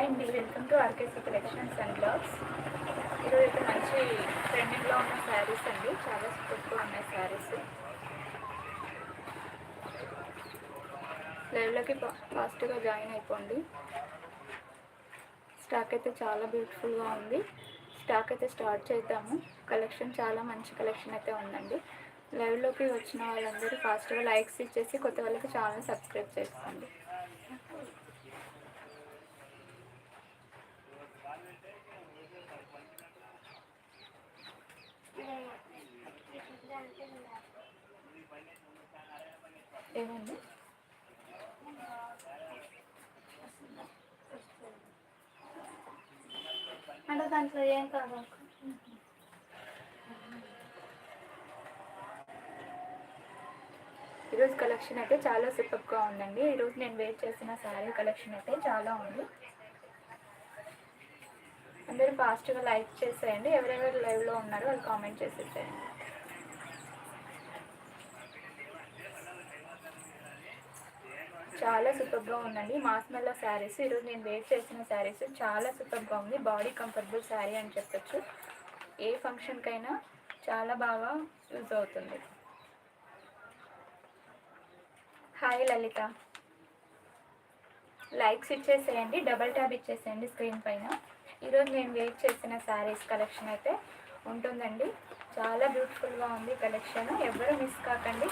Hi అండి. Welcome to RKC collections and blogs. ఈరోజు అయితే మంచి ట్రెండింగ్లో ఉన్న శారీస్ అండి. చాలా సూపర్గా ఉన్నాయి శారీస్. లైవ్లోకి ఫాస్ట్గా జాయిన్ అయిపోండి. స్టాక్ అయితే చాలా బ్యూటిఫుల్గా ఉంది. స్టాక్ అయితే స్టార్ట్ చేద్దాము. కలెక్షన్ చాలా మంచి కలెక్షన్ అయితే ఉందండి. లైవ్లోకి వచ్చిన వాళ్ళందరూ ఫాస్ట్గా లైక్స్ ఇచ్చేసి కొత్త వాళ్ళకి ఛానల్ సబ్స్క్రైబ్ చేసుకోండి. ఏమండి అంటే దాంట్లో ఏం కాదు ఈరోజు కలెక్షన్ అయితే చాలా సూపర్గా ఉందండి. ఈరోజు నేను వేర్ చేసిన శారీ కలెక్షన్ అయితే చాలా ఉంది. అందరూ ఫాస్ట్గా లైక్ చేసేయండి. ఎవరెవరు లైవ్లో ఉన్నారో వాళ్ళు కామెంట్ చేసేసేయండి. చాలా సూపర్గా ఉందండి. మాస్మెల్లో శారీస్ ఈరోజు నేను వేర్ చేసిన శారీస్ చాలా సూపర్గా ఉంది. బాడీ కంఫర్టబుల్ శారీ అని చెప్పచ్చు. ఏ ఫంక్షన్కైనా చాలా బాగా యూజ్ అవుతుంది. హాయ్ లలిత లైక్స్ ఇచ్చేసేయండి. డబల్ ట్యాబ్ ఇచ్చేసేయండి స్క్రీన్ పైన. ఈరోజు నేను వెయిట్ చేసిన శారీస్ కలెక్షన్ అయితే ఉంటుందండి. చాలా బ్యూటిఫుల్గా ఉంది కలెక్షన్ ఎవరు మిస్ కాకండి.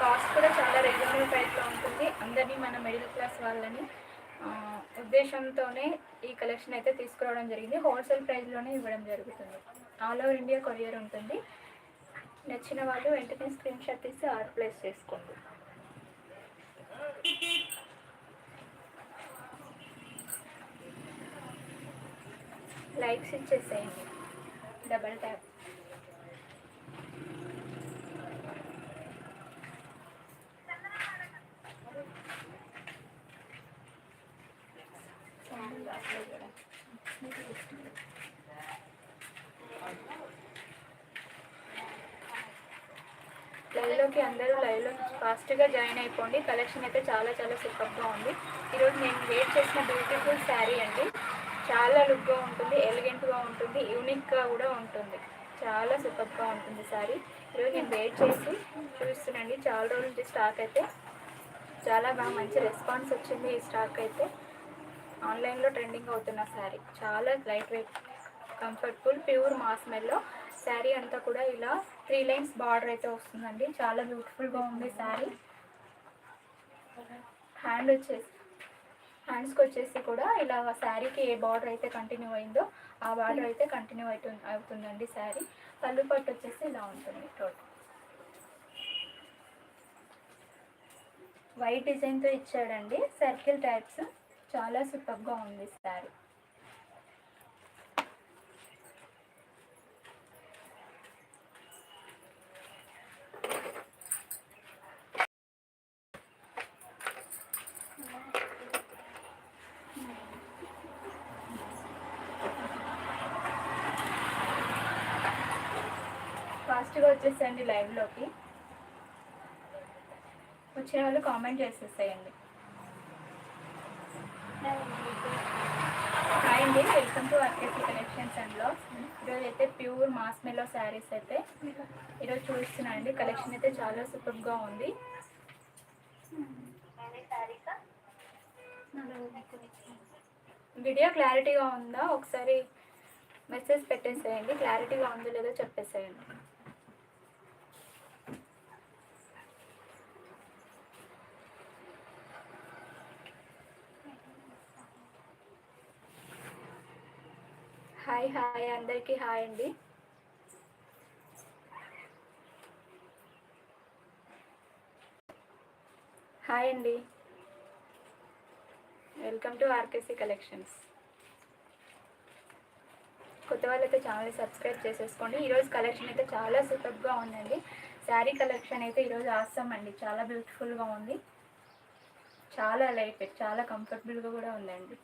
కాస్ట్ కూడా చాలా రీజనబుల్ ప్రైస్లో ఉంటుంది. అందరినీ మన మిడిల్ క్లాస్ వాళ్ళని ఉద్దేశంతోనే ఈ కలెక్షన్ అయితే తీసుకురావడం జరిగింది. హోల్సేల్ ప్రైస్లోనే ఇవ్వడం జరుగుతుంది. ఆల్ ఓవర్ ఇండియా కొరియర్ ఉంటుంది. నచ్చిన వాళ్ళు వెంటనే స్క్రీన్ షాట్ తీసి ఆర్డర్ ప్లేస్ చేసుకోండి. లైక్స్ ఇచ్చేసేయండి. డబల్ ట్యాప్ లైవ్లోకి అందరూ లైవ్లో ఫాస్ట్గా జాయిన్ అయిపోండి. కలెక్షన్ అయితే చాలా చాలా సూపర్గా ఉంది. ఈరోజు నేను వేర్ చేసిన బ్యూటిఫుల్ శారీ అండి. చాలా లుక్గా ఉంటుంది ఎలిగెంట్గా ఉంటుంది యూనిక్గా కూడా ఉంటుంది. చాలా సూపర్గా ఉంటుంది శారీ ఈరోజు నేను వెయిట్ చేసి చూస్తున్నాండి చాలా రోజుల నుంచి స్టాక్ అయితే చాలా బాగా మంచి రెస్పాన్స్ వచ్చింది ఈ స్టాక్ అయితే. ఆన్లైన్లో ట్రెండింగ్ అవుతున్న శారీ చాలా light weight comfortable pure marshmallow sari అంతా కూడా ఇలా త్రీ లైన్స్ బార్డర్ అయితే వస్తుందండి. చాలా బ్యూటిఫుల్గా ఉంది శారీ హ్యాండ్ వచ్చేసి హ్యాండ్స్కి వచ్చేసి కూడా ఇలా శారీకి ఏ బార్డర్ అయితే కంటిన్యూ అయిందో ఆ బార్డర్ అయితే కంటిన్యూ అవుతుంది అవుతుందండి శారీ. పళ్ళు పట్టు వచ్చేసి ఇలా ఉంటుంది టోటల్. వైట్ డిజైన్తో ఇచ్చాడండి. Circle types. చాలా సూపర్గా ఉంది శారీ. ఫాస్ట్గా వచ్చేసేయండి లైవ్లోకి వచ్చిన వాళ్ళు కామెంట్ చేసేసేయండి. హాయ్ అండి welcome to RKC collections and blogs. ఈరోజు అయితే ప్యూర్ మాస్ మెలో శారీస్ అయితే. ఈరోజు చూస్తున్నాను అండి కలెక్షన్ అయితే చాలా సూపర్గా ఉంది. వీడియో క్లారిటీగా ఉందా? ఒకసారి మెసేజ్ పెట్టేసేయండి క్లారిటీగా ఉందో లేదో చెప్పేసేయండి. హాయ్ హాయ్ అందరికీ హాయ్ అండి. హాయ్ అండి. Welcome to RKC collections. కొత్త వాళ్ళైతే ఛానల్ సబ్స్క్రైబ్ చేసేసుకోండి. ఈరోజు కలెక్షన్ అయితే చాలా సూపర్గా ఉందండి. శారీ కలెక్షన్ అయితే ఈరోజు ఆస్తాం అండి. చాలా బ్యూటిఫుల్గా ఉంది. చాలా లైట్ చాలా కంఫర్టబుల్గా కూడా ఉందండి.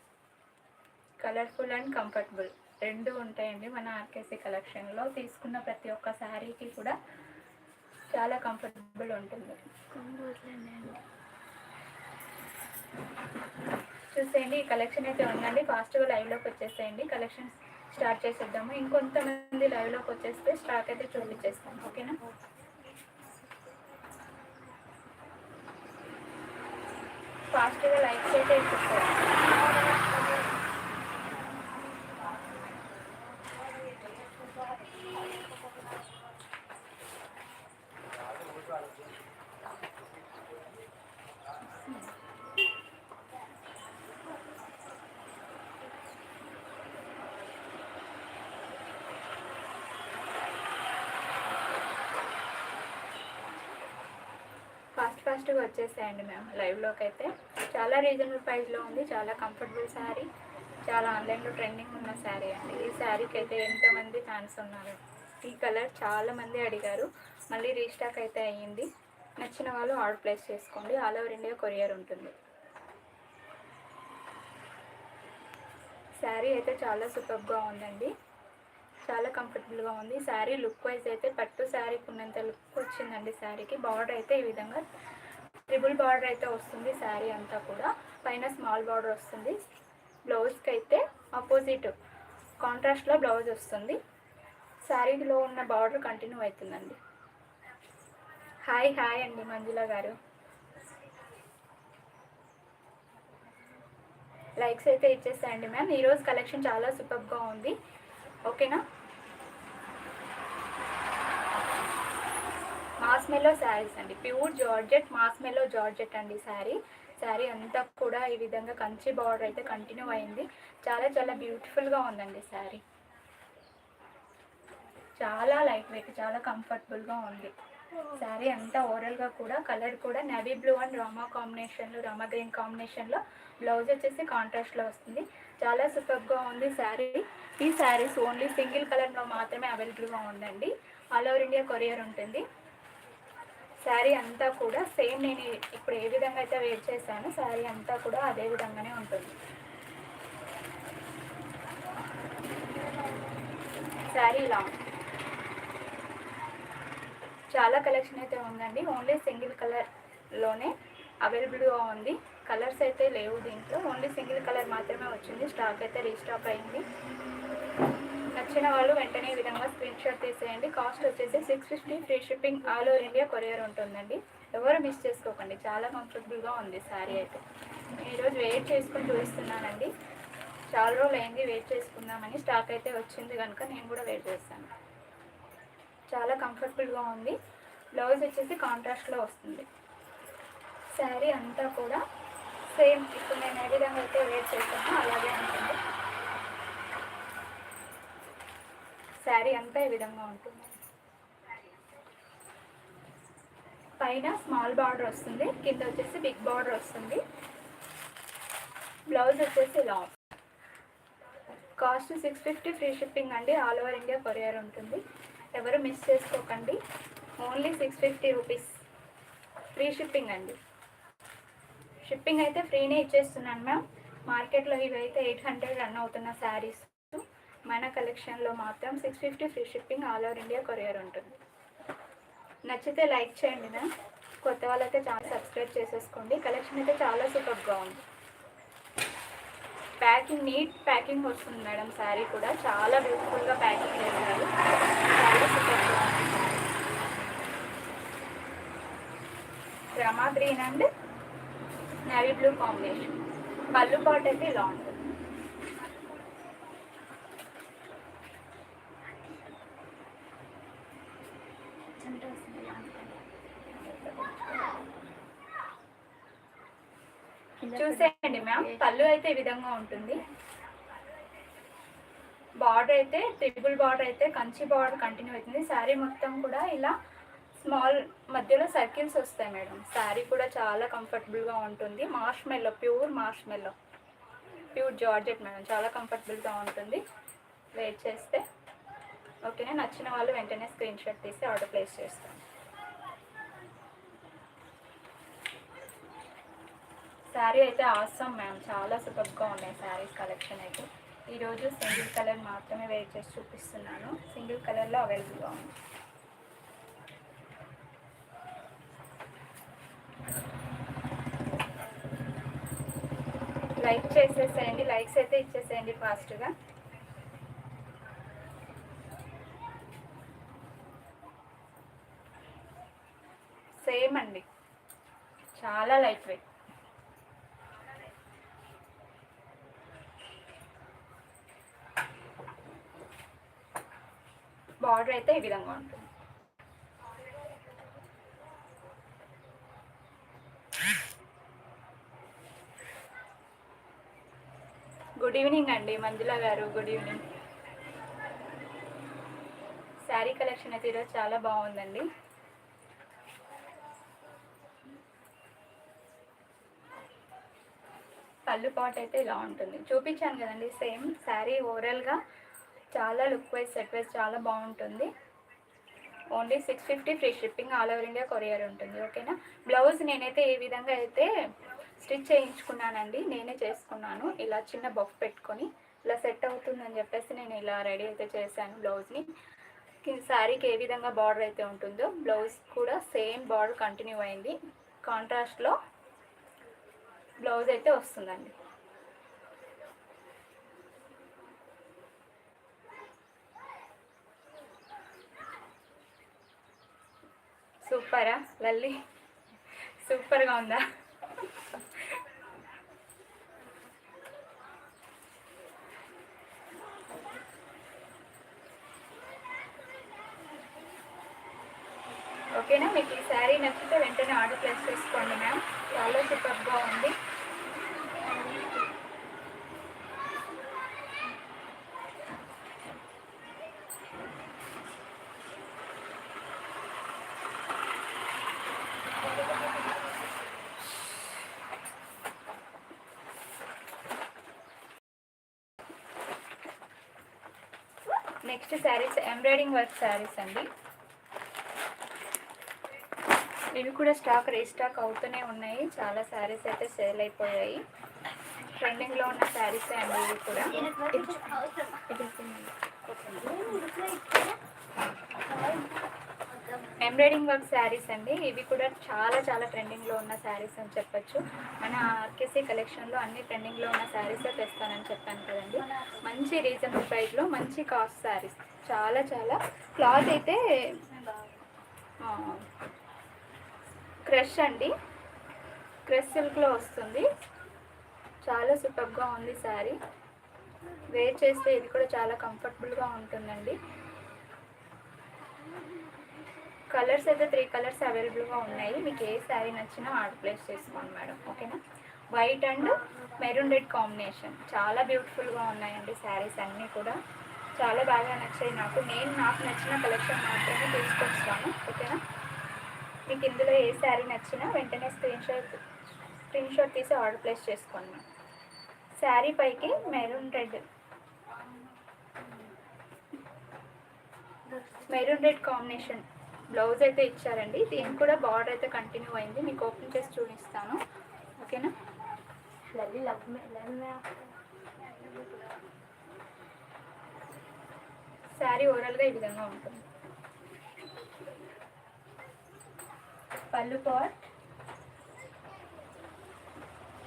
Colourful and comfortable. రెండు ఉంటాయండి మన ఆర్కేసీ కలెక్షన్లో. తీసుకున్న ప్రతి ఒక్క శారీకి కూడా చాలా కంఫర్టబుల్ ఉంటుంది. చూసేయండి ఈ కలెక్షన్ అయితే ఉందండి. ఫాస్ట్గా లైవ్లోకి వచ్చేసేయండి. కలెక్షన్ స్టార్ట్ చేసేద్దాము. ఇంకొంతమంది లైవ్లోకి వచ్చేస్తే స్టాక్ అయితే చూపించేస్తాము ఓకేనా? ఫాస్ట్గా లైక్స్ అయితే ఇచ్చేస్తారు ఫాస్ట్ ఫాస్ట్గా వచ్చేసాయండి మేము లైవ్లోకి అయితే చాలా రీజనబుల్ ప్రైస్లో ఉంది. చాలా కంఫర్టబుల్ శారీ. చాలా ఆన్లైన్లో ట్రెండింగ్ ఉన్న శారీ అండి. ఈ శారీకి అయితే ఎంతమంది ఫ్యాన్స్ ఉన్నారు? ఈ కలర్ చాలామంది అడిగారు. మళ్ళీ రీస్టాక్ అయితే అయ్యింది. నచ్చిన వాళ్ళు ఆర్డర్ ప్లేస్ చేసుకోండి. ఆల్ ఓవర్ ఇండియా కొరియర్ ఉంటుంది. శారీ అయితే చాలా సూపర్గా ఉందండి. చాలా కంఫర్టబుల్గా ఉంది. శారీ లుక్ వైజ్ అయితే పట్టు శారీకి ఉన్నంత లుక్ వచ్చిందండి శారీకి బార్డర్ అయితే ఈ విధంగా ట్రిపుల్ బార్డర్ అయితే వస్తుంది శారీ అంతా కూడా. పైన స్మాల్ బార్డర్ వస్తుంది. బ్లౌజ్కి అయితే ఆపోజిట్ కాంట్రాస్ట్లో బ్లౌజ్ వస్తుంది. శారీలో ఉన్న బార్డర్ కంటిన్యూ అవుతుందండి. హాయ్ హాయ్ అండి మంజుల గారు. లైక్స్ అయితే ఇచ్చేసాయండి మ్యామ్ ఈరోజు కలెక్షన్ చాలా సూపర్గా ఉంది. ఓకేనా మాస్మెల్లో శారీస్ అండి. ప్యూర్ జార్జెట్ మాస్మెల్లో జార్జెట్ అండి శారీ శారీ అంతా కూడా ఈ విధంగా కంచి బార్డర్ అయితే కంటిన్యూ అయింది. చాలా చాలా బ్యూటిఫుల్గా ఉందండి శారీ చాలా లైట్ వెయిట్ చాలా కంఫర్టబుల్గా ఉంది. శారీ అంతా ఓవరాల్గా కూడా కలర్ కూడా నవీ బ్లూ అండ్ రామా కాంబినేషన్లో రామా గ్రీన్ కాంబినేషన్లో బ్లౌజ్ వచ్చేసి కాంట్రాస్ట్లో వస్తుంది. చాలా సూపర్గా ఉంది శారీ ఈ శారీస్ ఓన్లీ సింగిల్ కలర్లో మాత్రమే అవైలబుల్గా ఉందండి. ఆల్ ఓవర్ ఇండియా కొరియర్ ఉంటుంది. శారీ అంతా కూడా సేమ్ నేను ఇప్పుడు ఏ విధంగా అయితే వేర్ చేశానో శారీ అంతా కూడా అదే విధంగానే ఉంటుంది. శారీ లాంగ్ చాలా కలెక్షన్ అయితే ఉందండి. ఓన్లీ సింగిల్ కలర్లోనే అవైలబుల్గా ఉంది. కలర్స్ అయితే లేవు దీంట్లో. ఓన్లీ సింగిల్ కలర్ మాత్రమే వచ్చింది. స్టాక్ అయితే రీస్టాక్ అయింది. నచ్చిన వాళ్ళు వెంటనే ఈ విధంగా స్క్రీన్ షాట్ తీసేయండి. కాస్ట్ వచ్చేసి six fifty free shipping all over India courier ఉంటుందండి. ఎవరు మిస్ చేసుకోకండి. చాలా కంఫర్టబుల్గా ఉంది శారీ అయితే. ఈరోజు వెయిట్ చేసుకుని చూపిస్తున్నానండి. చాలా రోజులు అయింది వెయిట్ చేసుకుందామని. స్టాక్ అయితే వచ్చింది కనుక నేను కూడా వెయిట్ చేస్తాను. చాలా కంఫర్టబుల్గా ఉంది. బ్లౌజ్ వచ్చేసి కాంట్రాస్ట్లో వస్తుంది. శారీ అంతా కూడా సేమ్ ఇప్పుడు నేను ఏ విధంగా అయితే వెయిట్ చేస్తాను అలాగే ఉంటుంది. శారీ అంతా ఈ విధంగా ఉంటుంది. పైన స్మాల్ బార్డర్ వస్తుంది కింద వచ్చేసి బిగ్ బార్డర్ వస్తుంది. బ్లౌజ్ వచ్చేసి long. Cost six fifty free shipping అండి ఆల్ ఓవర్ ఇండియా కొరియర్ ఉంటుంది. ఎవరు మిస్ చేసుకోకండి only six fifty rupees. Free shipping అండి. షిప్పింగ్ అయితే ఫ్రీనే ఇచ్చేస్తున్నాను మ్యామ్. మార్కెట్లో ఇవైతే ఎయిట్ హండ్రెడ్ రన్ అవుతున్న శారీస్. మన కలెక్షన్లో మాత్రం six fifty free shipping all over India courier ఉంటుంది. నచ్చితే లైక్ చేయండి మ్యామ్. కొత్త వాళ్ళైతే చాలా సబ్స్క్రైబ్ చేసేసుకోండి. కలెక్షన్ అయితే చాలా సూపర్గా ఉంది. ప్యాకింగ్ నీట్ ప్యాకింగ్ వస్తుంది మేడం శారీ కూడా. చాలా బ్యూటిఫుల్గా ప్యాకింగ్ చేశారు. చాలా సూపర్గా ఉంది Rama green and navy blue combination. Pallu part అయితే లాంగ్ ఉంటుంది చూసేయండి మ్యామ్. పళ్ళు అయితే ఈ విధంగా ఉంటుంది. బార్డర్ అయితే ట్రిపుల్ బార్డర్ అయితే కంచి బార్డర్ కంటిన్యూ అవుతుంది. శారీ మొత్తం కూడా ఇలా స్మాల్ మధ్యలో సర్కిల్స్ వస్తాయి మేడం. శారీ కూడా చాలా కంఫర్టబుల్గా ఉంటుంది. Marshmallow pure marshmallow pure georgette madam. చాలా కంఫర్టబుల్గా ఉంటుంది. వెయిట్ చేస్తే ఓకేనా? నచ్చిన వాళ్ళు వెంటనే స్క్రీన్ షాట్ తీసి ఆర్డర్ ప్లేస్ చేస్తాను శారీ అయితే ఆసం మ్యామ్ చాలా సూపర్గా ఉన్నాయి శారీస్ కలెక్షన్ అయితే. ఈరోజు సింగిల్ కలర్ మాత్రమే వెయిట్ చేసి చూపిస్తున్నాను. సింగిల్ కలర్లో అవైలబుల్గా ఉంది. లైక్ చేసేసేయండి. లైక్స్ అయితే ఇచ్చేసేయండి ఫాస్ట్గా సేమ్ అండి చాలా లైట్ వెయిట్ బార్డర్ అయితే ఈ విధంగా ఉంటుంది. గుడ్ ఈవినింగ్ అండి మంజుల గారు గుడ్ ఈవినింగ్ శారీ కలెక్షన్ అయితే ఈరోజు చాలా బాగుందండి. పళ్ళు పాట్ అయితే ఇలా ఉంటుంది. చూపించాను కదండి సేమ్ శారీ ఓవరాల్గా చాలా లుక్ వైజ్ సెట్ వైజ్ చాలా బాగుంటుంది. Only six fifty free shipping all over India courier ఉంటుంది ఓకేనా బ్లౌజ్ నేనైతే ఏ విధంగా అయితే స్టిచ్ చేయించుకున్నానండి నేనే చేసుకున్నాను. ఇలా చిన్న బఫ్ పెట్టుకొని ఇలా సెట్ అవుతుందని చెప్పేసి నేను ఇలా రెడీ అయితే చేశాను బ్లౌజ్ని శారీకి ఏ విధంగా బార్డర్ అయితే ఉంటుందో బ్లౌజ్ కూడా సేమ్ బార్డర్ కంటిన్యూ అయింది. కాంట్రాస్ట్లో బ్లౌజ్ అయితే వస్తుందండి. సూపరా లల్లి. సూపర్గా ఉందా? ఓకేనా? మీకు ఈ శారీ నచ్చితే వెంటనే ఆర్డర్ ప్లేస్ చేసుకోండి మ్యామ్. చాలా సూపర్గా ఉంది next saris embroidering work saris అండి. ఇవి కూడా స్టాక్ రీస్టాక్ అవుతూనే ఉన్నాయి. చాలా శారీస్ అయితే సేల్ అయిపోయాయి. ట్రెండింగ్లో ఉన్న శారీస్ అండి ఇవి కూడా. ఎంబ్రాయిడింగ్ వర్క్ శారీస్ అండి. ఇవి కూడా చాలా చాలా ట్రెండింగ్లో ఉన్న శారీస్ అని చెప్పచ్చు. మన ఆర్కేసీ కలెక్షన్లో అన్ని ట్రెండింగ్లో ఉన్న శారీసే తెస్తానని చెప్పాను కదండి. మంచి రీజనబుల్ ప్రైస్లో మంచి కాస్ట్ శారీస్. చాలా చాలా. క్లాత్ అయితే క్రష్ అండి. క్రష్ సిల్క్లో వస్తుంది. చాలా సూపర్గా ఉంది శారీ. వేర్ చేస్తే ఇది కూడా చాలా కంఫర్టబుల్గా ఉంటుందండి. కలర్స్ అయితే త్రీ కలర్స్ అవైలబుల్గా ఉన్నాయి. మీకు ఏ శారీ నచ్చినా ఆర్డర్ ప్లేస్ చేసుకోండి మేడం. ఓకేనా? White and maroon red combination. చాలా బ్యూటిఫుల్గా ఉన్నాయండి శారీస్ అన్నీ కూడా. చాలా బాగా నచ్చాయి నాకు. నేను నాకు నచ్చిన కలెక్షన్ మాత్రమే తీసుకొస్తాను ఓకేనా? మీకు ఇందులో ఏ శారీ నచ్చినా వెంటనే స్క్రీన్ షాట్ స్క్రీన్ షాట్ తీసి ఆర్డర్ ప్లేస్ చేసుకోండి శారీ పైకి maroon red maroon red combination. Blouse అయితే ఇచ్చారండి. దీనికి కూడా బార్డర్ అయితే కంటిన్యూ అయింది. మీకు ఓపెన్ చేసి చూపిస్తాను. ఓకేనా? శారీ ఓవరాల్గా ఈ విధంగా ఉంటుంది. పళ్ళు పాట్.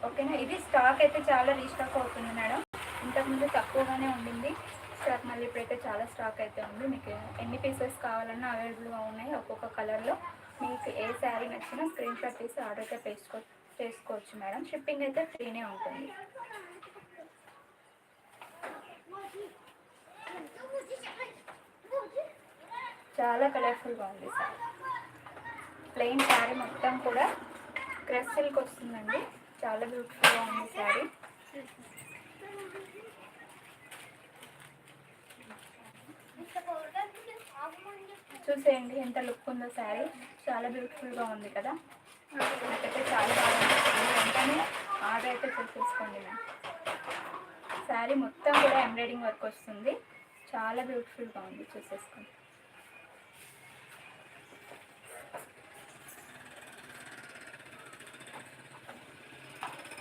ఓకేనా? ఇది స్టాక్ అయితే చాలా రీస్టాక్ అవుతుంది మేడం. ఇంతకుముందు తక్కువగానే ఉండింది. స్టాక్ మళ్ళీ ఇప్పుడైతే చాలా స్టాక్ అయితే ఉంది. మీకు ఎన్ని పీసెస్ కావాలన్నా అవైలబుల్గా ఉన్నాయి ఒక్కొక్క కలర్లో మీకు ఏ శారీ నచ్చినా స్క్రీన్ షాట్ తీసి ఆర్డర్ అయితే పేసుకో చేసుకోవచ్చు మేడం. షిప్పింగ్ అయితే ఫ్రీనే ఉంటుంది. చాలా కలర్ఫుల్గా ఉంది సార్. ప్లెయిన్ శారీ మొత్తం కూడా క్రష్ సిల్క్ వస్తుందండి. చాలా బ్యూటిఫుల్గా ఉంది శారీ చూసేయండి ఎంత లుక్ ఉందో శారీ. చాలా బ్యూటిఫుల్గా ఉంది కదా. నాకైతే చాలా బాగా వెంటనే ఆర్డర్ అయితే చేసేసుకోండి మ్యామ్. శారీ మొత్తం కూడా ఎంబ్రాయిడింగ్ వర్క్ వస్తుంది. చాలా బ్యూటిఫుల్గా ఉంది చూసేసుకోండి.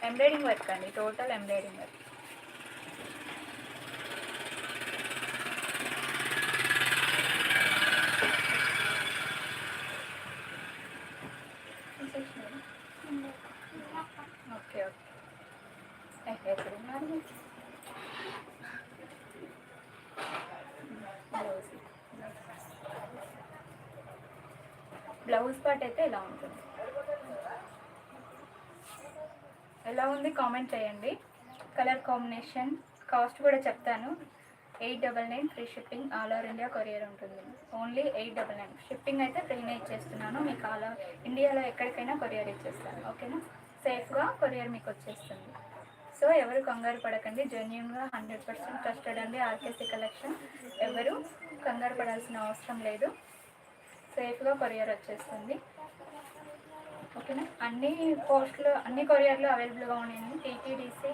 ఎంబ్రాయిడింగ్ వర్క్ అండి total embroidering work okay okay blouse part అయితే ఇలా ఉంటుంది ఎలా ఉంది కామెంట్ చేయండి. కలర్ కాంబినేషన్ కాస్ట్ కూడా చెప్తాను. Eight double nine free shipping all over India courier ఉంటుంది. Only eight double nine. Shipping అయితే ఫ్రీనే ఇచ్చేస్తున్నాను. మీకు ఆల్ ఓవర్ ఇండియాలో ఎక్కడికైనా కొరియర్ ఇచ్చేస్తాను. ఓకేనా? సేఫ్గా కొరియర్ మీకు వచ్చేస్తుంది. సో ఎవరు కంగారు పడకండి. జెన్యున్గా హండ్రెడ్ పర్సెంట్ ట్రస్టెడ్ అండి ఆర్కేసీ కలెక్షన్. ఎవరు కంగారు పడాల్సిన అవసరం లేదు. సేఫ్గా కొరియర్ వచ్చేస్తుంది. ఓకేనా? అన్ని పోస్ట్లు అన్ని కొరియర్లు అవైలబుల్గా ఉన్నాయండి. DTDC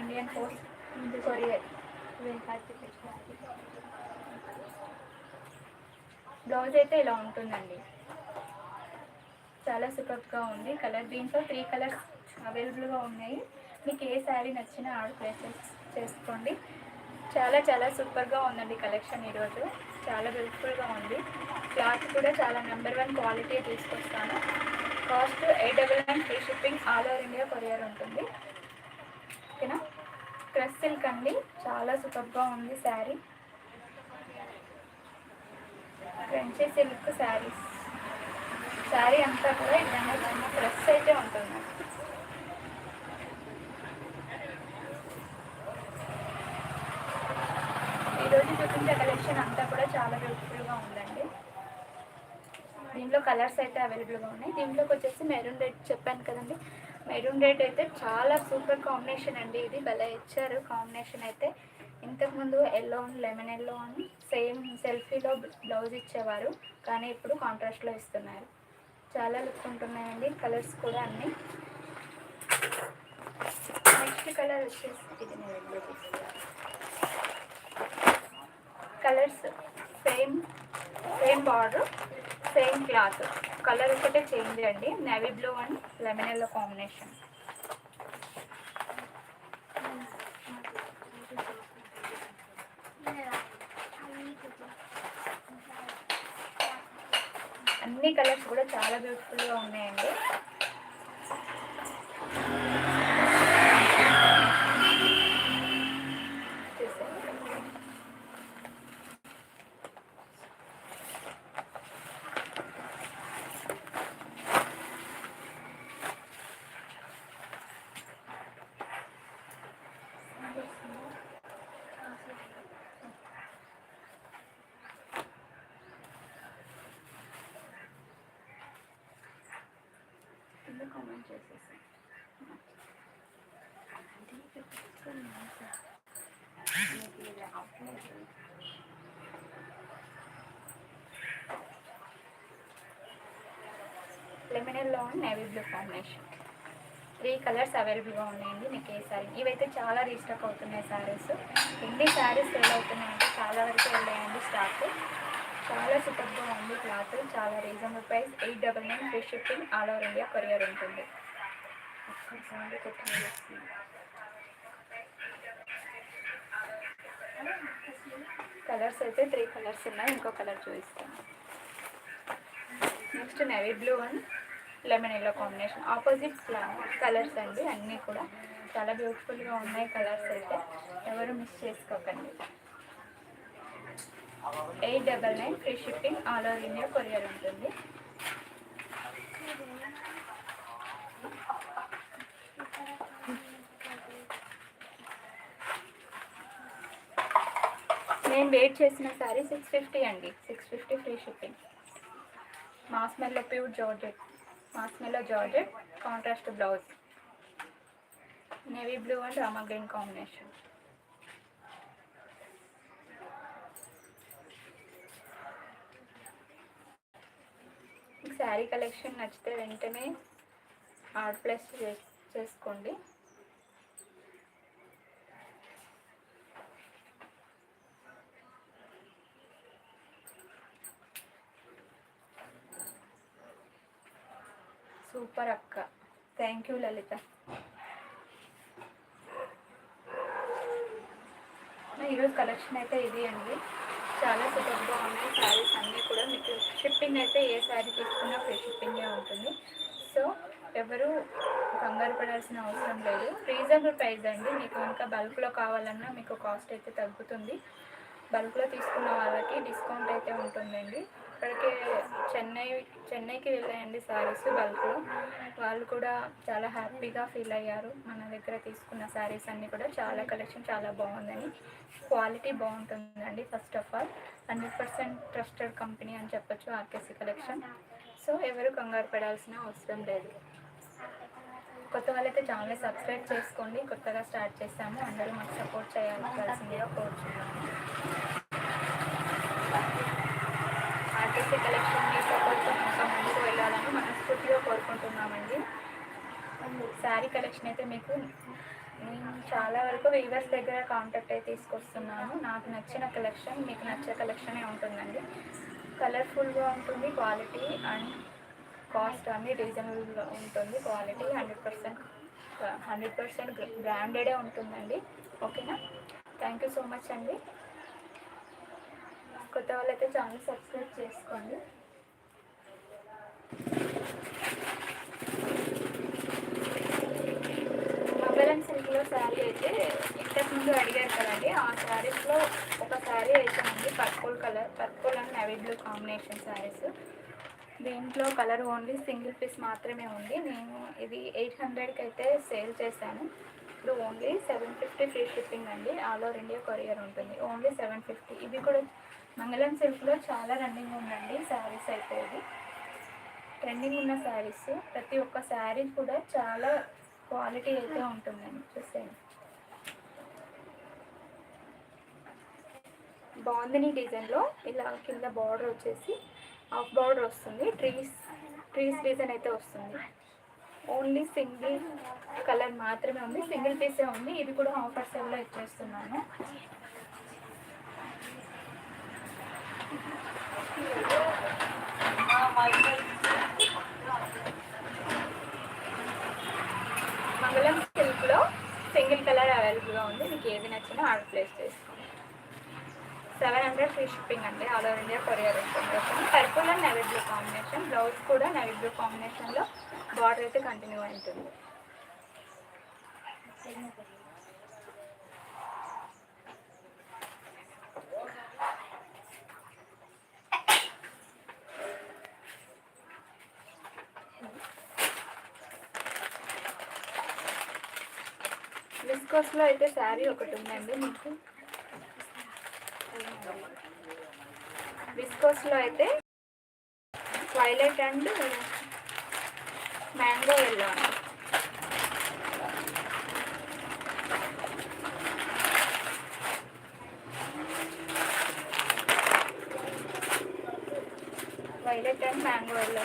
Indian post courier. Blouse అయితే ఇలా ఉంటుందండి. చాలా సూపర్గా ఉంది. కలర్ దీంట్లో త్రీ కలర్స్ అవైలబుల్గా ఉన్నాయి. మీకు ఏ శారీ నచ్చినా ఆర్డర్ ప్లేసెస్ చేసుకోండి. చాలా చాలా సూపర్గా ఉందండి కలెక్షన్ ఈరోజు. చాలా బ్యూటిఫుల్గా ఉంది. క్లాత్ కూడా చాలా నెంబర్ వన్ క్వాలిటీ తీసుకొస్తాను. Cost eight double nine free shipping all over India courier ఉంటుంది. ఓకేనా? క్రస్ సిల్క్ అండి. చాలా సూపర్గా ఉంది sari. Crunchy silk saris. Sari అంతా కూడా ఇలానే చిన్న అయితే ఉంటుంది. ఈరోజు చూపించే కలెక్షన్ అంతా కూడా చాలా బ్యూటిఫుల్గా ఉందండి. దీంట్లో కలర్స్ అయితే అవైలబుల్గా ఉన్నాయి. దీంట్లోకి వచ్చేసి మెరూన్ రెడ్ చెప్పాను కదండి. మెరూన్ రెడ్ అయితే చాలా సూపర్ కాంబినేషన్ అండి ఇది. భలే ఇచ్చారు కాంబినేషన్ అయితే. ఇంతకుముందు ఎల్లో లెమన్ ఎల్లో అని సేమ్ సెల్ఫీలో బ్లౌజ్ ఇచ్చేవారు. కానీ ఇప్పుడు కాంట్రాస్ట్లో ఇస్తున్నారు. చాలా లుక్ ఉంటున్నాయండి. కలర్స్ కూడా అన్నీ. నెక్స్ట్ కలర్ వచ్చేసి ఇది నేను colours same same border. Same cloth. Colour ఒకటే చేంజ్ అండి. Navy blue and lemon yellow combination అన్ని కలర్స్ కూడా చాలా బ్యూటిఫుల్గా ఉన్నాయండి చూసారా? కింద కామెంట్ చేసేసాను lemon navy blue combination three colours అవైలబుల్గా ఉన్నాయండి మీకు ఏ సారీ ఇవైతే చాలా రీస్టాక్ అవుతున్నాయి శారీస్ ఎన్ని శారీస్ సేల్ అవుతున్నాయంటే చాలా వరకు వెళ్ళాయండి స్టాక్ చాలా సూపర్గా ఉంది క్లాత్. చాలా reasonable price eight double nine free shipping all over India courier ఉంటుంది. కలర్స్ అయితే త్రీ కలర్స్ ఉన్నాయి. ఇంకో కలర్ చూపిస్తాను. Next navy blue and lemon yellow combination opposite colours అండి. అన్నీ కూడా చాలా బ్యూటిఫుల్గా ఉన్నాయి కలర్స్ అయితే. ఎవరు మిస్ చేసుకోకండి. Eight double nine free shipping all over India courier ఉంటుంది. నేను వెయిట్ చేసిన సారీ సిక్స్ ఫిఫ్టీ అండి. Six fifty free shipping. Marshmallow pure georgette. Marshmallow georgette contrast blouse. Navy blue and Rama green combination. Sari collection నచ్చితే వెంటనే order place చేసుకోండి. Super అక్క. Thank you Lalitha. ఈరోజు collection అయితే ఇది అండి. చాలా సూపర్గా ఉన్నాయి. శారీస్ అన్నీ కూడా మీకు షిప్పింగ్ అయితే ఏ శారీ తీసుకున్నా ఫ్రీ షిప్పింగే ఉంటుంది సో ఎవరు కంగారు పడాల్సిన అవసరం లేదు. రీజనబుల్ ప్రైస్ అండి. మీకు ఇంకా బల్క్లో కావాలన్నా మీకు కాస్ట్ అయితే తగ్గుతుంది. బల్క్లో తీసుకున్న వాళ్ళకి డిస్కౌంట్ అయితే ఉంటుందండి. అక్కడికి చెన్నై చెన్నైకి వెళ్ళాయండి శారీస్ బల్క్లో. వాళ్ళు కూడా చాలా హ్యాపీగా ఫీల్ అయ్యారు. మన దగ్గర తీసుకున్న శారీస్ అన్నీ కూడా చాలా కలెక్షన్ చాలా బాగుందని. క్వాలిటీ బాగుంటుందండి first of all. Hundred percent trusted company అని చెప్పొచ్చు ఆర్కేసీ కలెక్షన్. సో ఎవరు కంగారు పడాల్సిన అవసరం లేదు. కొత్త వాళ్ళైతే ఛానల్ సబ్స్క్రైబ్ చేసుకోండి. కొత్తగా స్టార్ట్ చేసాము అందరూ మాకు సపోర్ట్ చేయాల్సిందిగా కోరుచున్నాము. ఆర్టీసీ కలెక్షన్ మీ సపోర్ట్తో ఇంకా ముందుకు వెళ్ళాలని మనస్ఫూర్తిగా కోరుకుంటున్నామండి. శారీ కలెక్షన్ అయితే మీకు నేను చాలా వరకు వీవర్స్ దగ్గర కాంటాక్ట్ అయితే తీసుకొస్తున్నాను. నాకు నచ్చిన కలెక్షన్ మీకు నచ్చే కలెక్షనే ఉంటుందండి. కలర్ఫుల్గా ఉంటుంది క్వాలిటీ అండ్ కాస్ట్ అన్నీ రీజనబుల్గా ఉంటుంది. Quality hundred percent hundred percent బ్రాండెడే ఉంటుందండి. ఓకేనా? థ్యాంక్ యూ సో మచ్ అండి. కొత్త వాళ్ళైతే ఛానల్ సబ్స్క్రైబ్ చేసుకోండి. మొబైల్ సిల్క్లో శారీ అయితే ఇంతకు ముందు అడిగారు కదండి ఆ శారీస్లో ఒక శారీ అయితే purple colour purple and navy blue combination saris. దీంట్లో కలర్ ఓన్లీ సింగిల్ పీస్ మాత్రమే ఉంది. నేను ఇది ఎయిట్ హండ్రెడ్కి అయితే సేల్ చేశాను. ఇప్పుడు only seven fifty free shipping అండి. ఆల్ ఓవర్ ఇండియా కొరియర్ ఉంటుంది. Only seven fifty. ఇది కూడా మంగళం సిల్క్లో చాలా రన్నింగ్ ఉందండి శారీస్ అయితే ఇది ట్రెండింగ్ ఉన్న శారీస్ ప్రతి ఒక్క శారీ కూడా చాలా క్వాలిటీ అయితే ఉంటుందండి చూసేయండి. బాగుందని డిజైన్లో ఇలా కింద బార్డర్ వచ్చేసి హాఫ్ బార్డర్ వస్తుంది ట్రీస్ ట్రీస్ డిజైన్ అయితే వస్తుంది. ఓన్లీ సింగిల్ కలర్ మాత్రమే ఉంది సింగిల్ పీసే ఉంది ఇది కూడా ఆఫర్ సేల్లో ఇచ్చేస్తున్నాను. మంగళం సిల్క్లో సింగిల్ కలర్ అవైలబుల్గా ఉంది. మీకు ఏది నచ్చినా ఆర్డర్ ప్లేస్ చేసుకోండి. సెవెన్ హండ్రెడ్ ఫ్రీ షిప్పింగ్ అండి. ఆల్ ఓవర్ ఇండియా కొరియర్ ఉంటుంది purple and navy blue combination. Blouse కూడా నవీ బ్లూ కాంబినేషన్లో బార్డర్ అయితే కంటిన్యూ ఉంటుంది విస్కోస్లో అయితే శారీ ఒకటి ఉందండి మీకు. విస్కోస్లో అయితే వైలెట్ అండ్ మ్యాంగో ఎల్లో అండి. Violet and mango yellow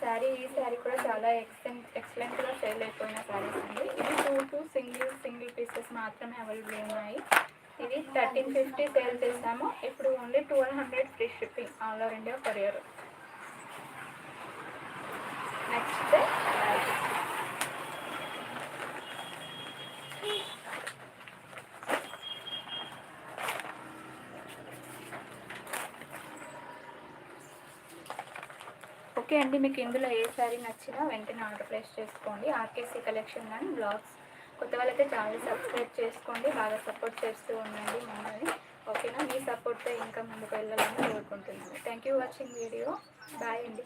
sari ఈ శారీ కూడా చాలా ఎక్సలెంట్ ఎక్సలెంట్గా సేల్ అయిపోయిన శారీస్ అండి ఇది two two single single pieces మాత్రమే అవైలబుల్ ఉన్నాయి ఇది థర్టీన్ ఫిఫ్టీ సేల్ చేసాము. ఇప్పుడు only twelve hundred free shipping all over India courier next okay అండి మీకు ఇందులో ఏ శారీ నచ్చినా వెంటనే ఆర్డర్ ప్లేస్ చేసుకోండి. ఆర్కేసీ కలెక్షన్ కానీ బ్లాగ్స్ కొత్త వాళ్ళైతే ఛానల్ సబ్స్క్రైబ్ చేసుకోండి బాగా సపోర్ట్ చేస్తూ ఉండండి మమ్మల్ని. ఓకేనా? మీ సపోర్ట్తో ఇంకా ముందుకు వెళ్ళాలని కోరుకుంటున్నాను. Thank you watching video bye అండి.